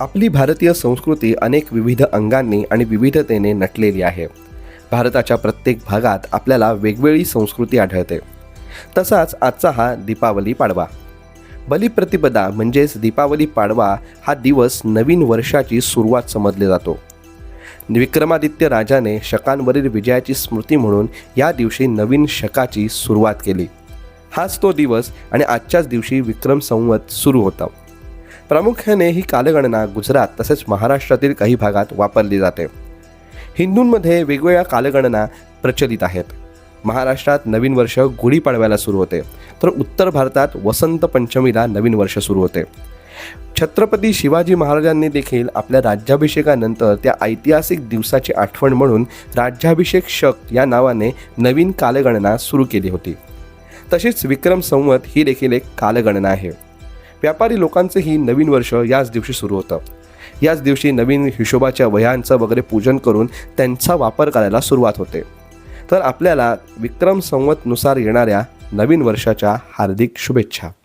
आपली भारतीय संस्कृती अनेक विविध अंगांनी आणि विविधतेने नटलेली आहे. भारताच्या प्रत्येक भागात आपल्याला वेगवेगळी संस्कृती आढळते. तसाच आजचा हा दीपावली पाडवा. बलिप्रतिपदा म्हणजेच दीपावली पाडवा हा दिवस नवीन वर्षाची सुरुवात समजले जातो. विक्रमादित्य राजाने शकांवरील विजयाची स्मृती म्हणून या दिवशी नवीन शकाची सुरुवात केली. हाच तो दिवस आणि आजच्याच दिवशी विक्रम संवत सुरू होता. प्रामुख्याने ही कालगणना गुजरात तसेच महाराष्ट्रातील काही भागात वापरली जाते. हिंदूंमध्ये वेगवेगळ्या कालगणना प्रचलित आहेत. महाराष्ट्रात नवीन वर्ष गुढीपाडव्याला सुरू होते. तर उत्तर भारतात वसंत पंचमीला नवीन वर्ष सुरू होते. छत्रपती शिवाजी महाराजांनी देखील आपल्या राज्याभिषेकानंतर त्या ऐतिहासिक दिवसाची आठवण म्हणून राज्याभिषेक शक या नावाने नवीन कालगणना सुरू केली होती. तशीच विक्रम संवत ही देखील एक कालगणना आहे. व्यापारी लोकांचंही नवीन वर्ष याच दिवशी सुरू होतं. याच दिवशी नवीन हिशोबाच्या वह्यांचं वगैरे पूजन करून त्यांचा वापर करायला सुरुवात होते. तर आपल्याला विक्रम संवतनुसार येणाऱ्या नवीन वर्षाच्या हार्दिक शुभेच्छा.